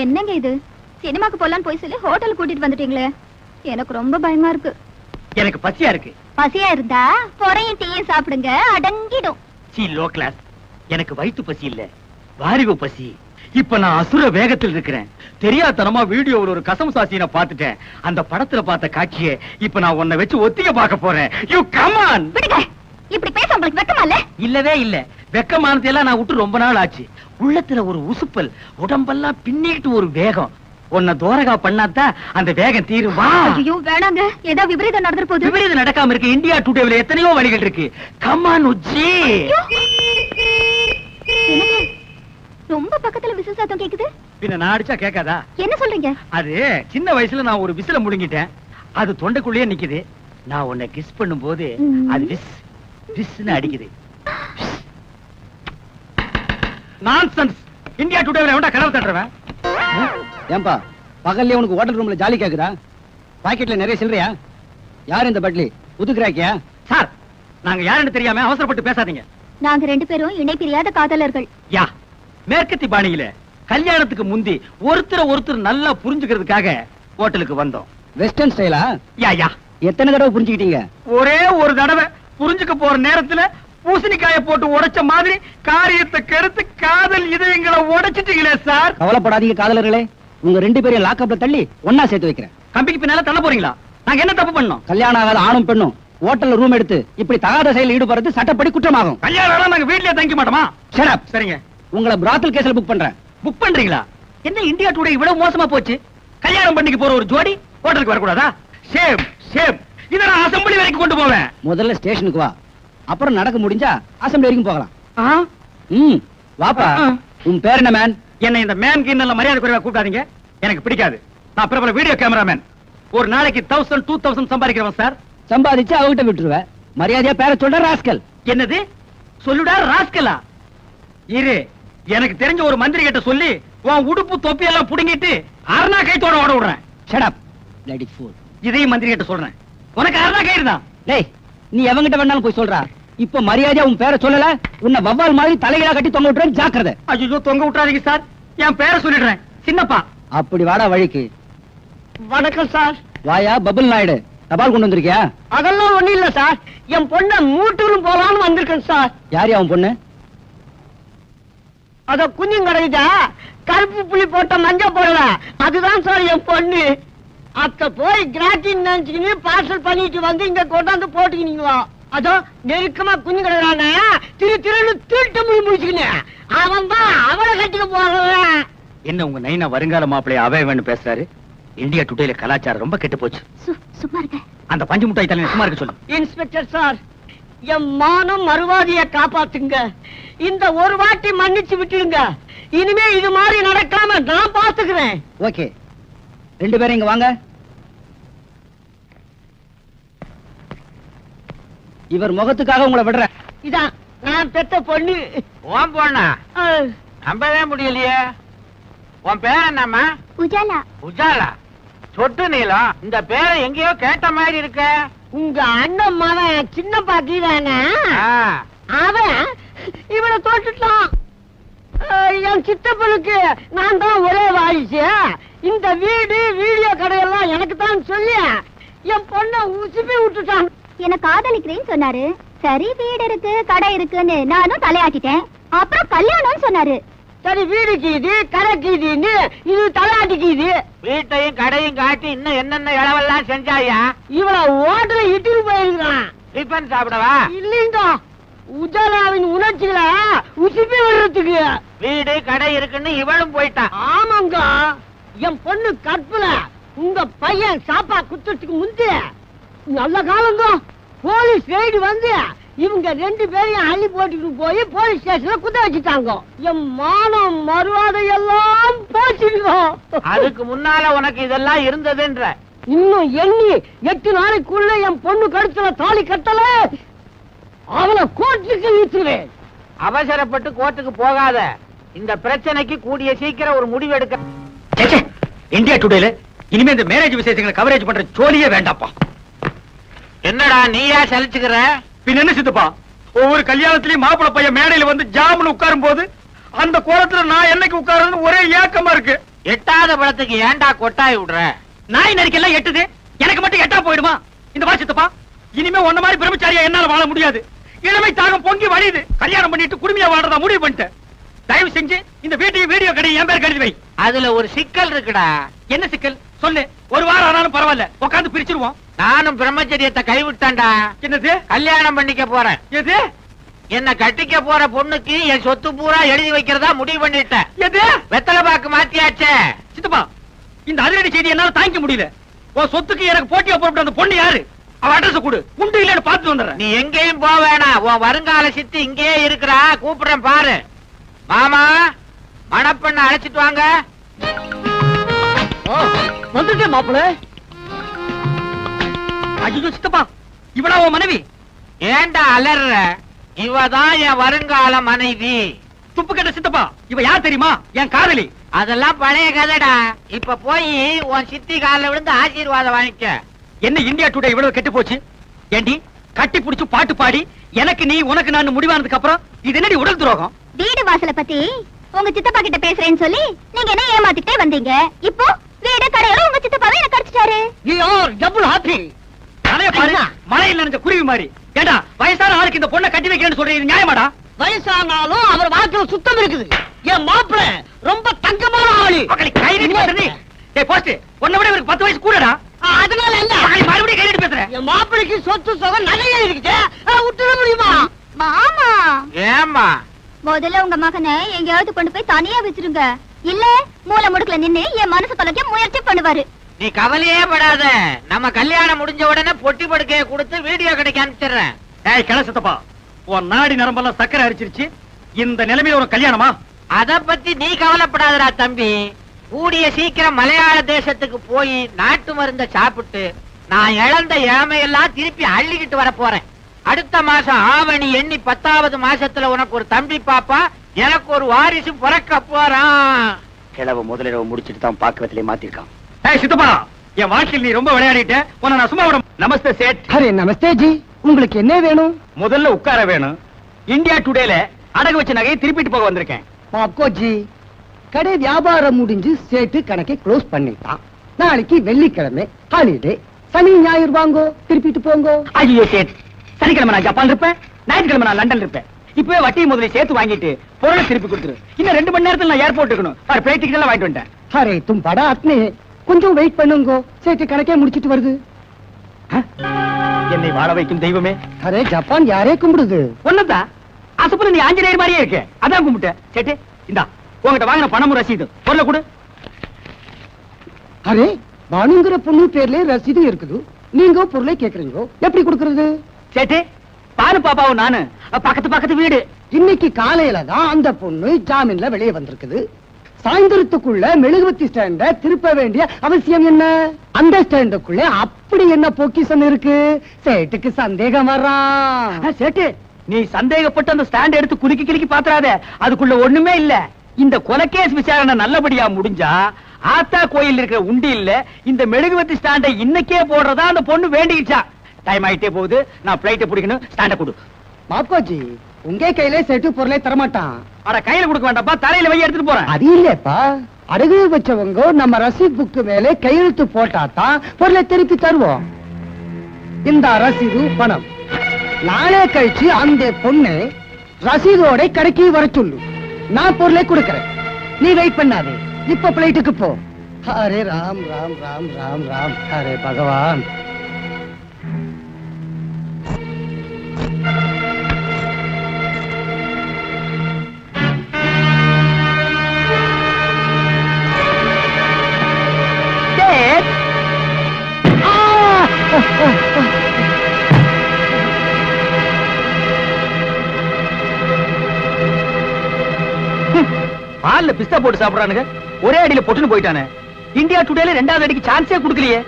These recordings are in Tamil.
என்னங்க இது? சினிமாக்கு போலான்னு போய் சொல்லி ஹோட்டல் கூட்டிட்டு வந்துட்டீங்களே. எனக்கு ரொம்ப பயமா இருக்கு. எனக்கு பசியா இருக்கு. பசியா இருந்தா பொறையும் டீயும் சாப்பிடுங்க அடங்கிடும். சி லோ கிளாஸ் எனக்கு வயித்து பசி இல்ல வாரிவு பசி. இப்ப நான் அசுர வேகத்தில் இருக்கிறேன். தெரியாதனமா வீடியோவில் ஒரு கசம் சாசியனை பார்த்துட்டேன். அந்த படத்துல பார்த்த காட்சியை இப்ப நான் உன்னை வச்சு ஒத்திக பார்க்க போறேன். யூ கமான் இப்படி பேச உங்களுக்கு வெக்கமா இல்ல? இல்லவே இல்ல. வெக்கமானதை எல்லாம் நான் விட்டு ரொம்ப நாள் ஆச்சு. உள்ளத்துல ஒரு உசுப்பல் உடம்பெல்லாம் பின்னிட்டு ஒரு வேகம். உன்னை தோரகா பண்ணாதான் அந்த வேகம் தீரும். வா! ஐயோ வேணாங்க. ஏதோ விபரீதம் நடந்துற போகுது? விபரீதம் நடக்காம இருக்கு. இந்தியா டுடேல எத்தனையோ வழிகள் இருக்கு. கமான் உச்சி! ரொம்ப பக்கத்துல விசில் சத்தம் கேக்குது? பின்ன நான் அடிச்சா கேட்காதா? என்ன சொல்றீங்க? அது சின்ன வயசுல நான் ஒரு விசில முழுங்கிட்டேன் அது தொண்டைக்குள்ளேயே நிக்குது. நான் உன்னை கிஸ் பண்ணும்போது. அது விஸ் விஸ்னு அடிக்குது. நான்சென்ஸ் இந்தியா டுடேல எவன்டா கனவு தட்டுறவன் ஏன்பா பகல்ல உனக்கு ஹோட்டல் ரூம்ல ஜாலி கேக்குதா? பாக்கெட்ல நிறைய சில்லறையா? யார் இந்த பட்லி? புதுக்குறாக்கியா சார் நாங்க யாருன்னு தெரியாம அவசரப்பட்டு பேசாதீங்க. நாங்க ரெண்டு பேரும் இணை பிரியாத காதலர்கள். யா மேற்கத்தி பாணியில கல்யாணத்துக்கு முந்தி ஒருத்தர் ஒருத்தர் நல்லா புரிஞ்சுக்கிறதுக்காக ஹோட்டலுக்கு வந்தோம். வெஸ்டர்ன் ஸ்டைலா யா யா. எத்தனை தடவை புரிஞ்சுக்கிட்டீங்க? ஒரே ஒரு தடவை புரிஞ்சுக்க போற நேரத்துல பூசணிக்காய போட்டு உடைச்ச மாதிரி காரியத்தை கருத்து காதல் இதயங்களை உடைச்சிட்டீங்களே சார். கவலைப்படாதீங்க காதலர்களே. உங்க ரெண்டு பேரையும் லாக்அப்ல தள்ளி ஒன்னா சேர்த்து வைக்கிறேன். கம்பிக்கு பின்னால தள்ள போறீங்களா? நாங்க என்ன தப்பு பண்ணோம் கல்யாணம் ஆகாத ஆணும் பெண்ணும் ஹோட்டல்ல ரூம் எடுத்து இப்படி தகாத செயல் ஈடுபடுறது சட்டப்படி குற்றமாகும். கல்யாணம் நாங்க வீட்லயே தங்கிக்க மாட்டோமா? Up. சரிங்க. உங்களை பிராத்தல் கேஸ்ல புக் பண்றேன். புக் பண்றீங்களா? என்ன இந்தியா டுடே இவ்வளவு மோசமா போச்சு? கல்யாணம் பண்ணிக்க போற ஒரு ஜோடி ஹோட்டலுக்கு வரக்கூடாதா? ஷேம் ஷேம் இத நான் அசம்பிளி வரைக்கும் கொண்டு போவேன். முதல்ல ஸ்டேஷனுக்கு வா. அப்புறம் நடக்க முடிஞ்சா அசம்பிளி வரைக்கும் போகலாம்? ம் வாப்பா. உன் பேர் என்ன மேன் என்னை இந்த மேன் கிண்ணல மரியாதை குறைவா கூப்பிடாதீங்க. எனக்கு பிடிக்காது. நான் பிரபல வீடியோ கேமராமேன். ஒரு நாளைக்கு தௌசண்ட் டூ தௌசண்ட் சம்பாதிக்கிறவன் சார் சம்பாதிச்சு அவகிட்ட விட்டுருவேன் மரியாதையா பேர சொல்ற ராஸ்கல். என்னது? சொல்லுடா ராஸ்கலா? இரு எனக்கு தெரிஞ்ச ஒரு மந்திரி கிட்ட சொல்லி உன் உடுப்பு தொப்பி எல்லாம் புடுங்கிட்டு அருணா கைத்தோட ஓட விடுறேன். இதையும் மந்திரி கிட்ட சொல்றேன். உனக்கு அருணா கயிறு தான் டேய் நீ எவங்கிட்ட வேணாலும் போய் சொல்றா. இப்ப மரியாதையா உன் பேரை சொல்லல? உன்னை வவ்வால் மாதிரி தலைகளா கட்டி தொங்க விட்டுறேன் ஜாக்கிரதை. ஐயோ தொங்க விட்டுறாதீங்க சார். என் பேரை சொல்லிடுறேன். சின்னப்பா. அப்படி வாடா வழிக்கு. வணக்கம் சார். வாயா பபுல் நாயுடு. தபால் கொண்டு வந்திருக்கியா? அதெல்லாம் ஒண்ணு இல்ல சார். என் பொண்ண மூட்டூரும் போலான்னு வந்திருக்கேன் சார். யார் அவன் பொண்ணு? அத குஞ்சும் கிடைக்குதா கருப்பு புள்ளி போட்ட மஞ்ச போடல. அதுதான் சார் என் பொண்ணு. அத்த போய் கிராட்டின் நினைச்சுக்கின்னு பார்சல் பண்ணிட்டு வந்து இங்க கொண்டாந்து போட்டுக்கினீங்களா? அதோ நெருக்கமா குஞ்சு கிடக்குறானே. திரு திருன்னு திருட்டு முடி முடிச்சுக்கின்னு அவன் தான் அவளை கட்டிக்க போறவன். என்ன உங்க நைனா வருங்கால மாப்பிளைய அவைவன்னு பேசுறாரு? இந்தியா டுடேல கலாச்சாரம் ரொம்ப கெட்டு போச்சு. சு- சும்மா அந்த பஞ்சு முட்டாய் தலைமை சும்மா இருக்க சொல்லு. இன்ஸ்பெக்டர் சார் என் மானம் மறுவாதிய காப்பாத்துங்க. இந்த ஒரு வாட்டி மன்னிச்சு விட்டுடுங்க. இனிமே இது மாதிரி நடக்காம நான் பாத்துக்கிறேன் ஓகே. ரெண்டு பேரும் இங்க வாங்க. இவர் முகத்துக்காக உங்களை விடுறேன். இதான் நான் பெத்த பொண்ணு. உன் பொண்ணா? நம்பவே முடியலையே. உன் பேர் என்னம்மா? உஜாலா. உஜாலா? சொட்டு நீளம். இந்த பேரை எங்கேயோ கேட்ட மாதிரி இருக்க. உங்க அண்ணன் மகன் சின்ன பாட்டி தானே? ஆ, அவன் இவனை தோட்டுட்டான் என் சித்தப்பனுக்கு நான் தான் ஒரே வாரிசு. இந்த வீடு வீடியோ கடையெல்லாம் எனக்கு தான் சொல்லி. என் பொண்ணை உசுப்பி விட்டுட்டான். என்ன காதலிக்கிறேன்னு சொன்னாரு. சரி வீடு இருக்கு கடை இருக்குன்னு நானும் தலையாட்டிட்டேன். அப்புறம் கல்யாணம்னு சொன்னாரு. சரி வீடு கீது கடை கீதுன்னு இது தலையாட்டி கீது. வீட்டையும் கடையும் காட்டி இன்னும் என்னென்ன இளவெல்லாம் செஞ்சாயா? இவள ஓட்டல இட்டுட்டு போயிருக்கான். டிஃபன் சாப்பிடவா? இல்லைங்க உஜாலாவின் உணர்ச்சிகளை உசுப்பி விடுறதுக்கு. வீடு கடை இருக்குன்னு இவளும் போயிட்டான் ஆமாங்க. என் பொண்ணு கற்பல உங்க பையன் சாப்பா குத்துறதுக்கு முந்தி நல்ல காலங்க போலீஸ் ரைடு வந்து இவங்க ரெண்டு பேரையும் அள்ளி போட்டுக்கிட்டு போய் போலீஸ் ஸ்டேஷன்ல குத்த வச்சுட்டாங்க. என் மானம் மறுவாதை எல்லாம் போச்சுங்க. அதுக்கு முன்னால உனக்கு இதெல்லாம் இருந்ததுன்ற. இன்னும் எண்ணி எட்டு நாளைக்குள்ள என் பொண்ணு கழுத்துல தாலி கட்டல அவளை கோர்ட்டுக்கு இழுத்துருவேன். அவசரப்பட்டு கோர்ட்டுக்கு போகாத. இந்த பிரச்சனைக்கு கூடிய சீக்கிரம் ஒரு முடிவு எடுக்க. இந்தியா டுடேல இனிமே இந்த மேரேஜ் விசேஷங்களை கவரேஜ் பண்ற ஜோலியே வேண்டாப்பா என்னடா நீயா சலிச்சுக்கிற? பின்ன என்ன சித்தப்பா? ஒவ்வொரு கல்யாணத்திலயும் மாப்பிள பையன் மேடையில வந்து ஜாமுன்னு உட்காரும் போது அந்த கோலத்துல நான் என்னைக்கு உட்காருன்னு ஒரே ஏக்கமா இருக்கு. எட்டாத பழத்துக்கு ஏன்டா கொட்டாய் விடுற? நாய் நரிக்கெல்லாம் எட்டுது. எனக்கு மட்டும் எட்டா போயிடுமா? இந்த வா சித்தப்பா இனிமே உன்ன மாதிரி பிரம்மச்சாரியா என்னால வாழ முடியாது. இளமை தாகம் பொங்கி வழியுது. கல்யாணம் பண்ணிட்டு குடுமையா வாழ்றதா முடிவு பண்ணிட்டேன். தயவு செஞ்சு இந்த வீட்டையும் என் பேர் கழுதி வை. அதுல ஒரு சிக்கல் இருக்குடா. என்ன சிக்கல்? சொல்லு. ஒரு வாரம் ஆனாலும் பரவாயில்ல. உட்காந்து பிரிச்சிருவோம். நானும் பிரம்மச்சரியத்தை கைவிட்டேன்டா. என்னது? கல்யாணம் பண்ணிக்க போறேன். எது? என்ன கட்டிக்க போற பொண்ணுக்கு என் சொத்து பூரா எழுதி வைக்கிறதா முடிவு பண்ணிட்டேன். எது? வெத்தலை பாக்கு மாத்தியாச்சே. சித்தப்பா இந்த அதிரடி செய்தி என்னால தாங்கிக்க முடியல. உன் சொத்துக்கு எனக்கு போட்டியா போட்டு அந்த பொண்ணு யாரு? அவ அட்ரஸ் கொடு. உண்டு இல்லன்னு பார்த்து வந்துடுறேன். நீ எங்கேயும் போக வேணாம் உன் வருங்கால சித்தி இங்கேயே இருக்கிறா. கூப்பிடுறேன் பாரு. மாமா மணப்பெண்ண அழைச்சிட்டு வாங்க. வந்துட்டேன் மாப்பிள்ள. ஐயோ சித்தப்பா இவளா உன் மனைவி? ஏன்டா அலற? இவதான் என் வருங்கால மனைவி. துப்பு கட்ட சித்தப்பா இவ யார் தெரியுமா? என் காதலி. அதெல்லாம் பழைய கதைடா. இப்ப போய் உன் சித்தி காலில் விழுந்து ஆசீர்வாதம் வாங்கிக்க. என்ன இந்தியா டுடே இவ்வளவு கெட்டு போச்சு? ஏண்டி கட்டி புடிச்சு பாட்டு பாடி எனக்கு நீ உனக்கு நான் முடிவானதுக்கு அப்புறம் இது என்னடி உடல் துரோகம்? வீடு வாசல பத்தி உங்க சித்தப்பா கிட்ட பேசுறேன்னு சொல்லி நீங்க என்ன ஏமாத்திட்டே வந்தீங்க? இப்போ வீடு கடையில உங்க சித்தப்பாவே எனக்கு அடிச்சிட்டாரு யூ ஆர் டபுள் ஹாப்பி தலைய பாரு. என்ன? மழையில் நனைஞ்ச குருவி மாதிரி. ஏண்டா வயசான ஆளுக்கு இந்த பொண்ணை கட்டி வைக்கிறேன்னு சொல்றீங்க இது நியாயமாடா? வயசானாலும் அவர் வாழ்க்கையில சுத்தம் இருக்குது. என் மாப்பிள்ள ரொம்ப தங்கமான ஆளு. மக்களை கை நீட்டி பேசுறீ. ஏய் போஸ்ட் உன்னை விட இவருக்கு பத்து வயசு கூடடா. அதனால என்ன? மக்களை மறுபடியும் கை நீட்டி பேசுறேன் என் மாப்பிளைக்கு சொத்து சுகம் நிறைய இருக்குது. ஆ, விட்டுட முடியுமா? மாமா. ஏம்மா? முதல்ல உங்க மகனை எங்கேயாவது கொண்டு போய் தனியா வச்சிருங்க இல்ல மூல முடுக்குல நின்னு என் மனசு தொலைக்க முயற்சி பண்ணுவாரு. நீ கவலையே படாத. நம்ம கல்யாணம் முடிஞ்ச உடனே பொட்டி படுக்கைய கொடுத்து வீடியோ கடைக்கு அனுப்பிச்சிடுறேன். ஏய் கிள சித்தப்பா உன் நாடி நரம்பெல்லாம் சக்கரை அரிச்சிருச்சு. இந்த நிலைமையில ஒரு கல்யாணமா? அத பத்தி நீ கவலைப்படாதடா தம்பி. கூடிய சீக்கிரம் மலையாள தேசத்துக்கு போய் நாட்டு மருந்த சாப்பிட்டு நான் இழந்த இளமையெல்லாம் திருப்பி அள்ளிக்கிட்டு வர போறேன். அடுத்த மாசம் ஆவணி எண்ணி பத்தாவது மாசத்துல உனக்கு ஒரு தம்பி பாப்பா எனக்கு ஒரு வாரிசு பிறக்க போறான். கிழவு முதலிரவு முடிச்சிட்டு தான் பாக்குவத்திலே மாத்திருக்கான். ஏய் சித்தப்பா என் வாழ்க்கையில் நீ ரொம்ப விளையாடிட்ட. உன்னை நான் சும்மா விட நமஸ்தே சேட். அரே நமஸ்தே ஜி உங்களுக்கு என்ன வேணும்? முதல்ல உட்கார வேணும். இந்தியா டுடேல அடகு வச்ச நகையை திருப்பிட்டு போக வந்திருக்கேன். பாப்கோ ஜி கடை வியாபாரம் முடிஞ்சு சேட்டு கணக்கை க்ளோஸ் பண்ணிட்டான். நாளைக்கு வெள்ளிக்கிழமை ஹாலிடே சனி ஞாயிறு வாங்கோ திருப்பிட்டு போங்கோ. ஐயோ சேட். சனிக்கிழமை நான் ஜப்பான் இருப்பேன் ஞாயிற்றுக்கிழமை நான் லண்டன் இருப்பேன். இப்பவே வட்டி முதல்ல சேர்த்து வாங்கிட்டு பொருளை திருப்பி கொடுத்துரு. இன்னும் ரெண்டு மணி நேரத்துல நான் ஏர்போர்ட் இருக்கணும். பாரு பிளைட் டிக்கெட் எல்லாம் வாங்கிட்டு வந்துட்டேன். அரே தும் படா அத்னே கொஞ்சம் வெயிட் பண்ணுங்கோ. சேட்டு கணக்கே முடிச்சிட்டு வருது? என்னை வாழ வைக்கும் தெய்வமே. அரே ஜப்பான் யாரே கும்பிடுது? ஒன்னதா அசப்புல நீ ஆஞ்சநேயர் மாதிரியே இருக்க. அதான் கும்பிட்டேன். சேட்டு இந்தா உங்ககிட்ட வாங்கின பணமும் ரசீது. பொருளை கொடு. அரே பானுங்கிற பொண்ணு பேர்ல ரசீது இருக்குது. நீங்க பொருளை கேக்குறீங்க. எப்படி கொடுக்கறது? சேட்டு பாரு பாப்பாவும் நானு. பக்கத்து பக்கத்து வீடு. இன்னைக்கு காலையில தான் அந்த பொண்ணு ஜாமீன்ல வெளியே வந்திருக்குது. சாயந்தரத்துக்குள்ள மெழுகுவத்தி ஸ்டாண்ட திருப்ப வேண்டிய அவசியம் என்ன? அந்த ஸ்டாண்டுக்குள்ள அப்படி என்ன பொக்கிஷம் இருக்கு? சேட்டுக்கு சந்தேகம் வர்றான் சேட்டு நீ சந்தேகப்பட்டு அந்த ஸ்டாண்ட் எடுத்து குலுக்கி கிலுக்கி பாத்துறாத. அதுக்குள்ள ஒண்ணுமே இல்ல. இந்த கொலைகேஸ் விசாரணை நல்லபடியா முடிஞ்சா ஆத்தா கோயில் இருக்கிற உண்டி இல்ல இந்த மெழுகுவத்தி ஸ்டாண்டை இன்னைக்கே போடுறதா அந்த பொண்ணு வேண்டிக்கிச்சா. டைம் ஆயிட்டே போகுது. நான் பிளைட்டை பிடிக்கணும். ஸ்டாண்ட கொடு. மாப்கோஜி உங்க கையில சேட்டு பொருளை தரமாட்டான். அட கையில கொடுக்க வேண்டாப்பா தலையில வை எடுத்துட்டு போறேன். அது இல்லப்பா அடகு வச்சவங்க நம்ம ரசீத் புக்கு மேல கையெழுத்து போட்டா தான் பொருளை திருப்பி தருவோம். இந்த ரசீது பணம். நாளே கழிச்சு அந்த பொண்ணு ரசீதோட கடைக்கு வர சொல்லு. நான் பொருளை கொடுக்கறேன். நீ வெயிட் பண்ணாதே. இப்ப பிளைட்டுக்கு போ. ஹரே ராம் ராம் ராம் ராம் ராம். ஹரே பகவான். பிஸ்தா போட்டு சாப்பிடுறானுங்க. ஒரே அடியில பொட்டுன்னு போயிட்டானே. இந்தியா டுடேல ரெண்டாவது அடிக்கு சான்ஸே கொடுக்கலையே.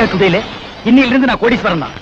இந்தியா டுடேல இருந்து நான் கோடீஸ்வரன் தான்.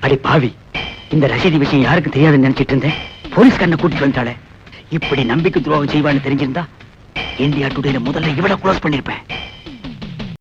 அடி பாவி இந்த ரசீதி விஷயம் யாருக்கு தெரியாதுன்னு நினைச்சிட்டு இருந்தேன். போலீஸ் கூட்டி கூட்டிட்டு வந்தாளே இப்படி நம்பிக்கை துரோகம் செய்வான்னு தெரிஞ்சிருந்தா இந்தியா டுடேல முதல்ல இவ்வளவு க்ளோஸ் பண்ணிருப்பேன்.